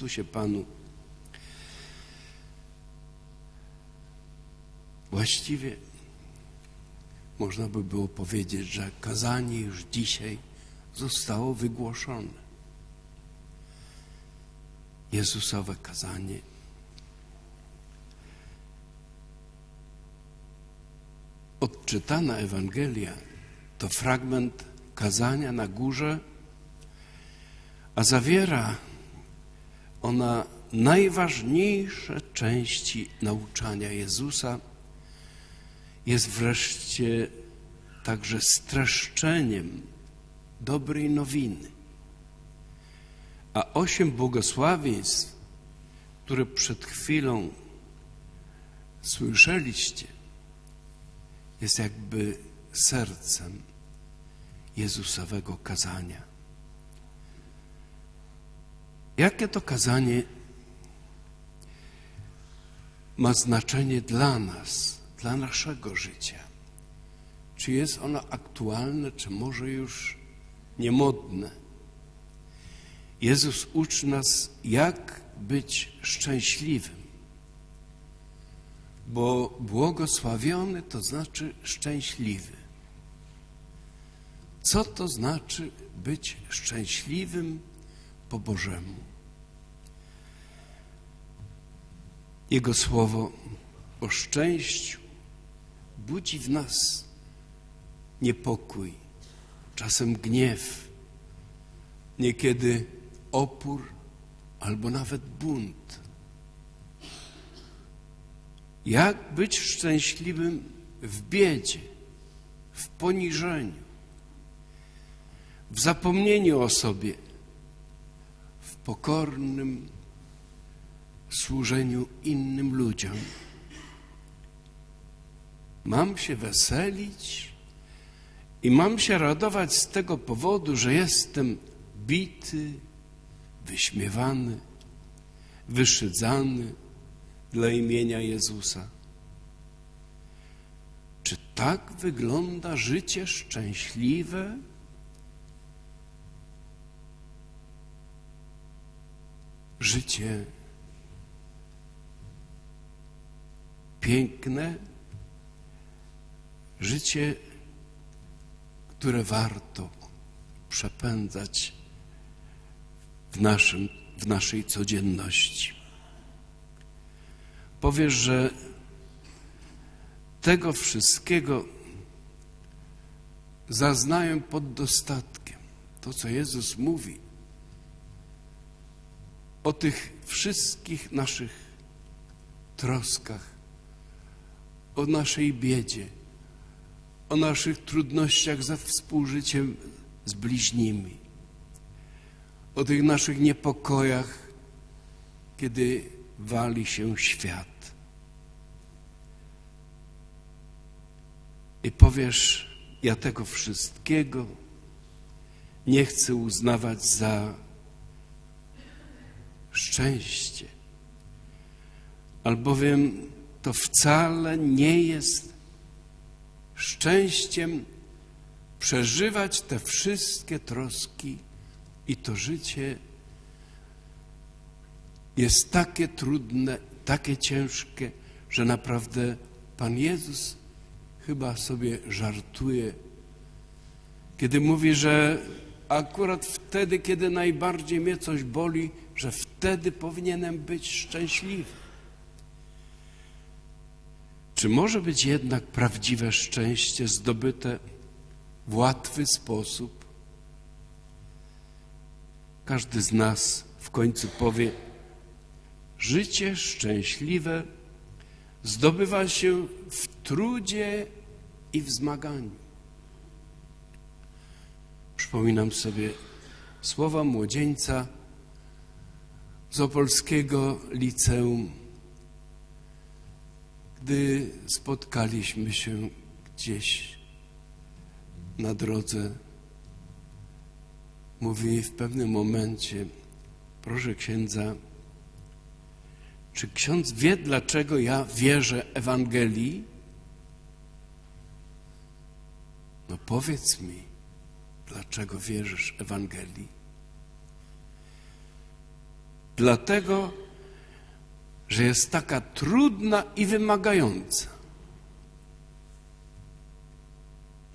Chrystusie Panu. Właściwie można by było powiedzieć, że kazanie już dzisiaj zostało wygłoszone. Jezusowe kazanie. Odczytana Ewangelia to fragment kazania na górze, a zawiera ona najważniejsze części nauczania Jezusa. Jest wreszcie także streszczeniem dobrej nowiny. A osiem błogosławieństw, które przed chwilą słyszeliście, jest jakby sercem Jezusowego kazania. Jakie to kazanie ma znaczenie dla nas, dla naszego życia? Czy jest ono aktualne, czy może już niemodne? Jezus uczy nas, jak być szczęśliwym, bo błogosławiony to znaczy szczęśliwy. Co to znaczy być szczęśliwym po Bożemu? Jego słowo o szczęściu budzi w nas niepokój, czasem gniew, niekiedy opór albo nawet bunt. Jak być szczęśliwym w biedzie, w poniżeniu, w zapomnieniu o sobie, w pokornym służeniu innym ludziom. Mam się weselić i mam się radować z tego powodu, że jestem bity, wyśmiewany, wyszydzany dla imienia Jezusa. Czy tak wygląda życie szczęśliwe? Życie piękne, życie, które warto przepędzać w, naszym, w naszej codzienności. Powiesz, że tego wszystkiego zaznają pod dostatkiem. To, co Jezus mówi o tych wszystkich naszych troskach, o naszej biedzie, o naszych trudnościach ze współżyciem z bliźnimi, o tych naszych niepokojach, kiedy wali się świat. I powiesz, ja tego wszystkiego nie chcę uznawać za szczęście, albowiem to wcale nie jest szczęściem przeżywać te wszystkie troski i to życie jest takie trudne, takie ciężkie, że naprawdę Pan Jezus chyba sobie żartuje, kiedy mówi, że akurat wtedy, kiedy najbardziej mnie coś boli, że wtedy powinienem być szczęśliwy. Czy może być jednak prawdziwe szczęście zdobyte w łatwy sposób? Każdy z nas w końcu powie, życie szczęśliwe zdobywa się w trudzie i w zmaganiu. Przypominam sobie słowa młodzieńca z opolskiego liceum gdy spotkaliśmy się gdzieś na drodze, mówi w pewnym momencie, proszę księdza, czy ksiądz wie, dlaczego ja wierzę Ewangelii? No powiedz mi, dlaczego wierzysz Ewangelii? Dlatego, że jest taka trudna i wymagająca.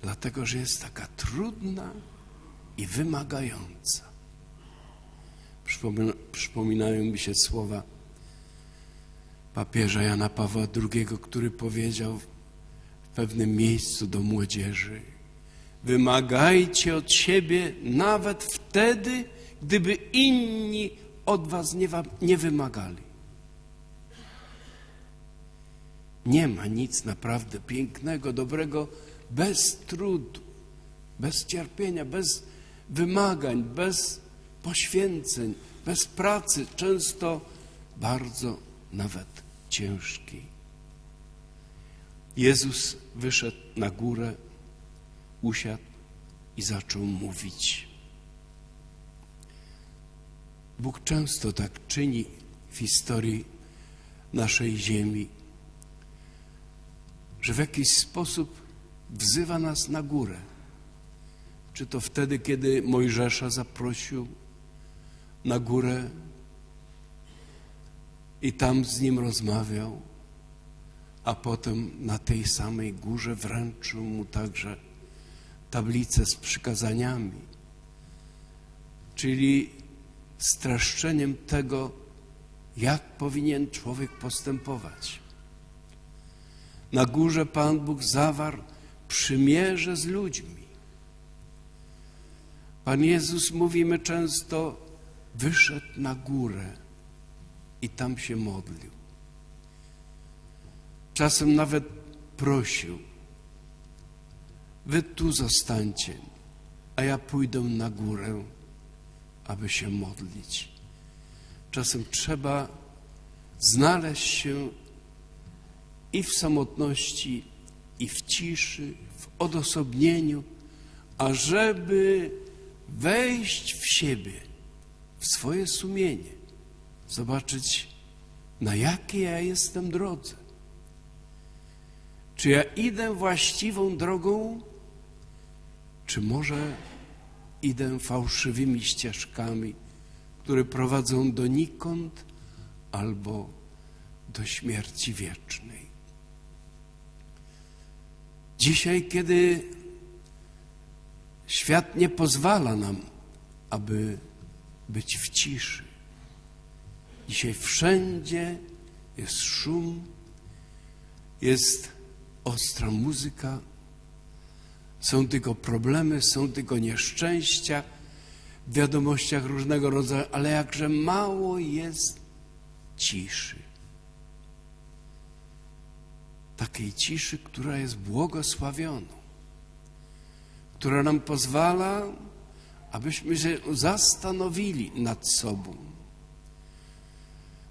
Dlatego, że jest taka trudna i wymagająca. Przypomina, przypominają mi się słowa papieża Jana Pawła II, który powiedział w pewnym miejscu do młodzieży: Wymagajcie od siebie nawet wtedy, gdyby inni od was nie, nie wymagali. Nie ma nic naprawdę pięknego, dobrego bez trudu, bez cierpienia, bez wymagań, bez poświęceń, bez pracy, często bardzo nawet ciężkiej. Jezus wyszedł na górę, usiadł i zaczął mówić. Bóg często tak czyni w historii naszej ziemi, że w jakiś sposób wzywa nas na górę. Czy to wtedy, kiedy Mojżesza zaprosił na górę i tam z nim rozmawiał, a potem na tej samej górze wręczył mu także tablicę z przykazaniami, czyli streszczeniem tego, jak powinien człowiek postępować. Na górze Pan Bóg zawarł przymierze z ludźmi. Pan Jezus, mówimy często, wyszedł na górę i tam się modlił. Czasem nawet prosił, wy tu zostańcie, a ja pójdę na górę, aby się modlić. Czasem trzeba znaleźć się i w samotności, i w ciszy, w odosobnieniu, ażeby wejść w siebie, w swoje sumienie, zobaczyć, na jakiej ja jestem drodze. Czy ja idę właściwą drogą, czy może idę fałszywymi ścieżkami, które prowadzą donikąd albo do śmierci wiecznej. Dzisiaj, kiedy świat nie pozwala nam, aby być w ciszy, dzisiaj wszędzie jest szum, jest ostra muzyka, są tylko problemy, są tylko nieszczęścia w wiadomościach różnego rodzaju, ale jakże mało jest ciszy takiej ciszy, która jest błogosławioną, która nam pozwala, abyśmy się zastanowili nad sobą.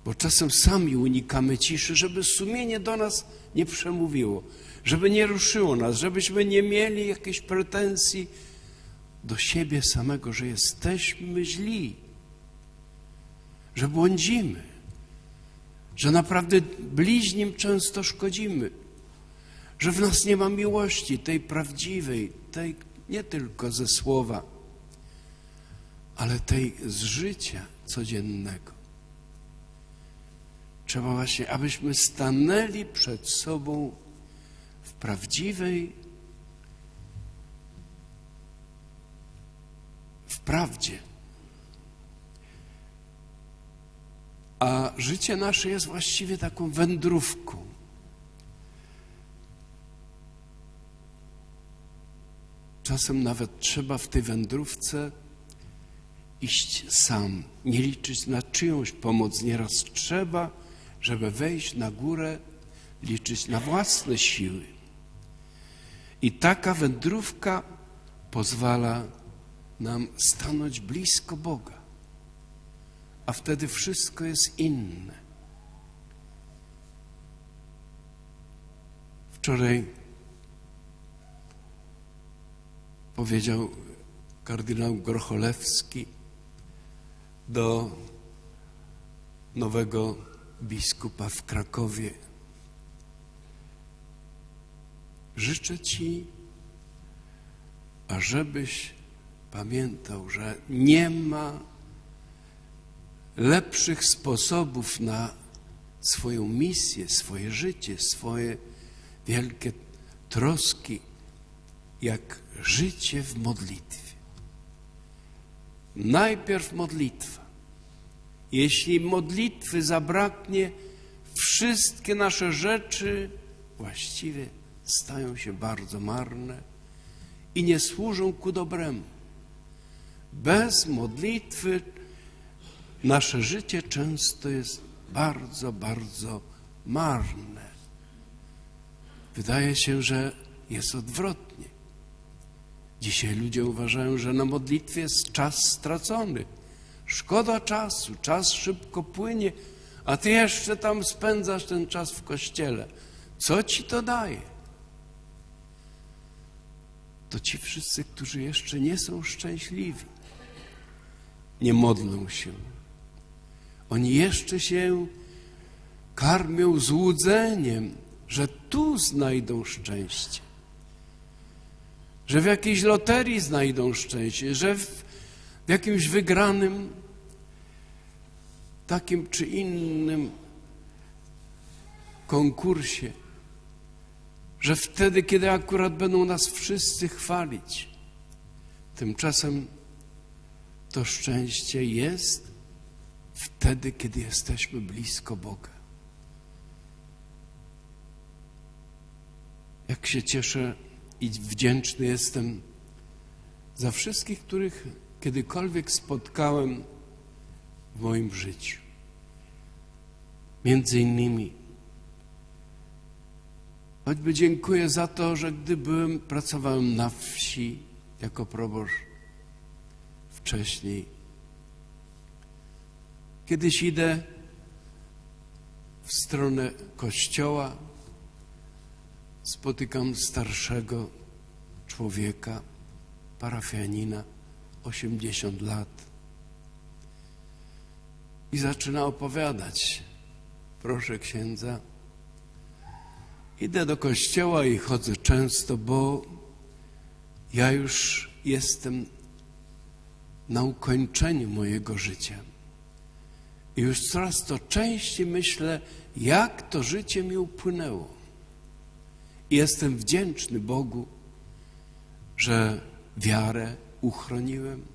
Bo czasem sami unikamy ciszy, żeby sumienie do nas nie przemówiło, żeby nie ruszyło nas, żebyśmy nie mieli jakiejś pretensji do siebie samego, że jesteśmy źli, że błądzimy że naprawdę bliźnim często szkodzimy, że w nas nie ma miłości, tej prawdziwej, tej nie tylko ze słowa, ale tej z życia codziennego. Trzeba właśnie, abyśmy stanęli przed sobą w prawdziwej, w prawdzie. A życie nasze jest właściwie taką wędrówką. Czasem nawet trzeba w tej wędrówce iść sam, nie liczyć na czyjąś pomoc. Nieraz trzeba, żeby wejść na górę, liczyć na własne siły. I taka wędrówka pozwala nam stanąć blisko Boga a wtedy wszystko jest inne. Wczoraj powiedział kardynał Grocholewski do nowego biskupa w Krakowie. Życzę Ci, ażebyś pamiętał, że nie ma lepszych sposobów na swoją misję, swoje życie, swoje wielkie troski, jak życie w modlitwie. Najpierw modlitwa. Jeśli modlitwy zabraknie, wszystkie nasze rzeczy właściwie stają się bardzo marne i nie służą ku dobremu. Bez modlitwy nasze życie często jest bardzo, bardzo marne. Wydaje się, że jest odwrotnie. Dzisiaj ludzie uważają, że na modlitwie jest czas stracony. Szkoda czasu, czas szybko płynie, a ty jeszcze tam spędzasz ten czas w kościele. Co ci to daje? To ci wszyscy, którzy jeszcze nie są szczęśliwi, nie modlą się. Oni jeszcze się karmią złudzeniem, że tu znajdą szczęście, że w jakiejś loterii znajdą szczęście, że w, w jakimś wygranym takim czy innym konkursie, że wtedy, kiedy akurat będą nas wszyscy chwalić, tymczasem to szczęście jest wtedy, kiedy jesteśmy blisko Boga. Jak się cieszę i wdzięczny jestem za wszystkich, których kiedykolwiek spotkałem w moim życiu. Między innymi choćby dziękuję za to, że gdy byłem, pracowałem na wsi jako proboszcz wcześniej. Kiedyś idę w stronę kościoła, spotykam starszego człowieka, parafianina, 80 lat i zaczyna opowiadać. Proszę księdza, idę do kościoła i chodzę często, bo ja już jestem na ukończeniu mojego życia. I już coraz to częściej myślę, jak to życie mi upłynęło. I jestem wdzięczny Bogu, że wiarę uchroniłem,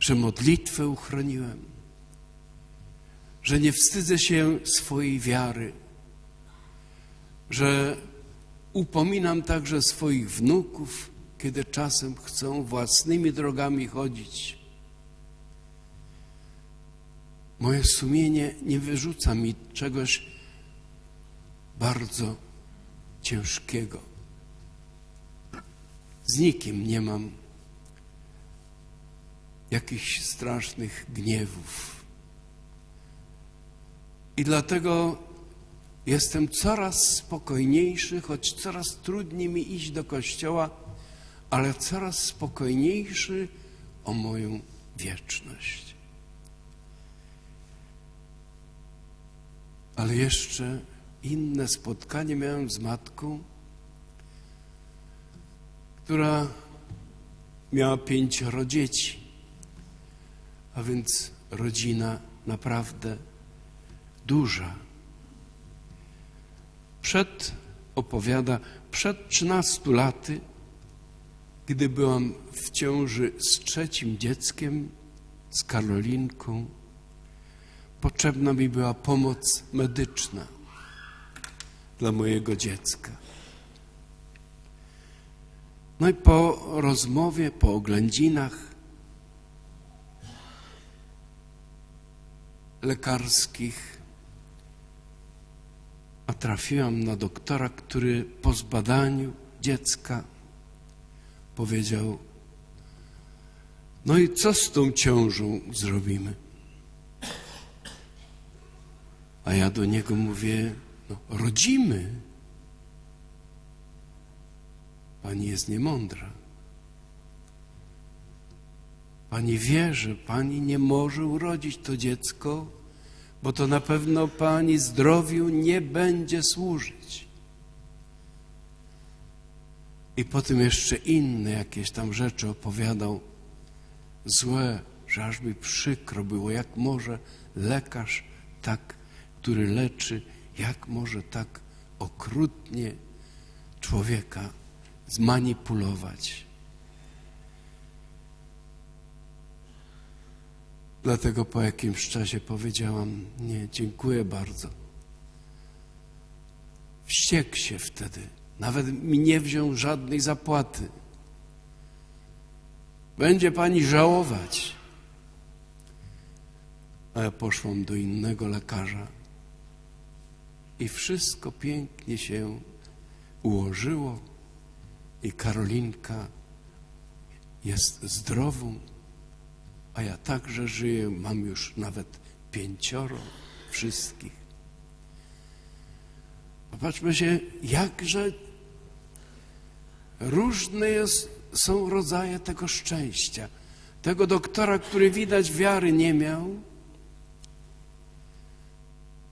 że modlitwę uchroniłem, że nie wstydzę się swojej wiary, że upominam także swoich wnuków, kiedy czasem chcą własnymi drogami chodzić. Moje sumienie nie wyrzuca mi czegoś bardzo ciężkiego. Z nikim nie mam jakichś strasznych gniewów. I dlatego jestem coraz spokojniejszy, choć coraz trudniej mi iść do kościoła, ale coraz spokojniejszy o moją wieczność. Ale jeszcze inne spotkanie miałem z matką, która miała pięcioro dzieci, a więc rodzina naprawdę duża. Przed, opowiada, przed 13 laty, gdy byłam w ciąży z trzecim dzieckiem, z Karolinką, potrzebna mi była pomoc medyczna dla mojego dziecka. No i po rozmowie, po oględzinach lekarskich, a trafiłam na doktora, który po zbadaniu dziecka powiedział: No i co z tą ciążą zrobimy? A ja do niego mówię: No, rodzimy. Pani jest niemądra. Pani wie, że pani nie może urodzić to dziecko, bo to na pewno pani zdrowiu nie będzie służyć. I potem jeszcze inne jakieś tam rzeczy opowiadał, złe że aż mi przykro było, jak może lekarz tak, który leczy, jak może tak okrutnie człowieka zmanipulować. Dlatego po jakimś czasie powiedziałam: Nie, dziękuję bardzo. Wściekł się wtedy. Nawet mi nie wziął żadnej zapłaty. Będzie pani żałować. A ja poszłam do innego lekarza i wszystko pięknie się ułożyło i Karolinka jest zdrową, a ja także żyję, mam już nawet pięcioro wszystkich. Popatrzmy się, jakże różne jest, są rodzaje tego szczęścia. Tego doktora, który widać wiary nie miał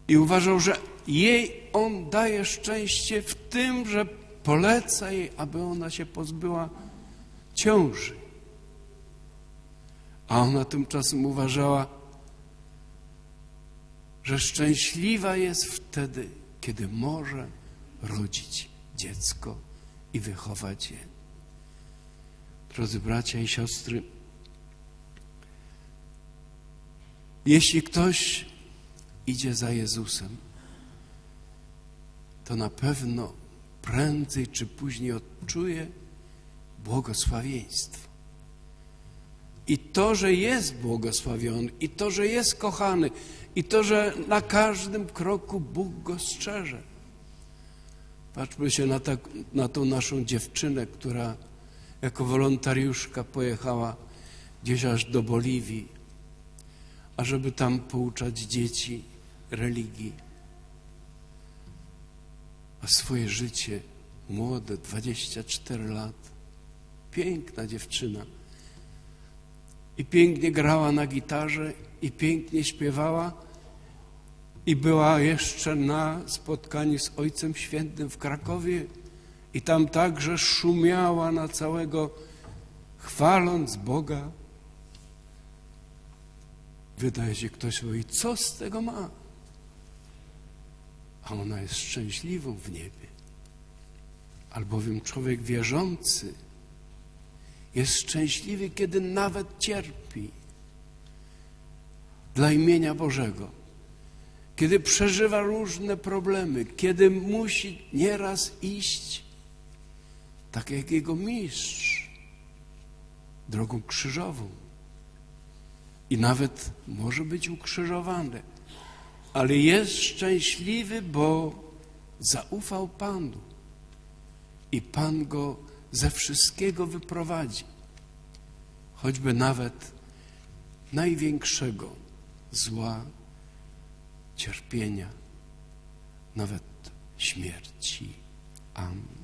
i uważał, że jej on daje szczęście w tym, że poleca jej, aby ona się pozbyła ciąży. A ona tymczasem uważała, że szczęśliwa jest wtedy, kiedy może rodzić dziecko i wychować je. Drodzy bracia i siostry, jeśli ktoś idzie za Jezusem, to na pewno prędzej czy później odczuje błogosławieństwo. I to, że jest błogosławiony, i to, że jest kochany, i to, że na każdym kroku Bóg go strzeże. Patrzmy się na, ta, na tą naszą dziewczynę, która jako wolontariuszka pojechała gdzieś aż do Boliwii, ażeby tam pouczać dzieci religii. A swoje życie, młode, 24 lat, piękna dziewczyna. I pięknie grała na gitarze, i pięknie śpiewała, i była jeszcze na spotkaniu z Ojcem Świętym w Krakowie, i tam także szumiała na całego, chwaląc Boga. Wydaje się, ktoś mówi, co z tego ma? A ona jest szczęśliwą w niebie. Albowiem człowiek wierzący jest szczęśliwy, kiedy nawet cierpi dla imienia Bożego, kiedy przeżywa różne problemy, kiedy musi nieraz iść, tak jak jego mistrz, drogą krzyżową. I nawet może być ukrzyżowany, ale jest szczęśliwy, bo zaufał Panu i Pan go ze wszystkiego wyprowadzi, choćby nawet największego zła, cierpienia, nawet śmierci. Amen.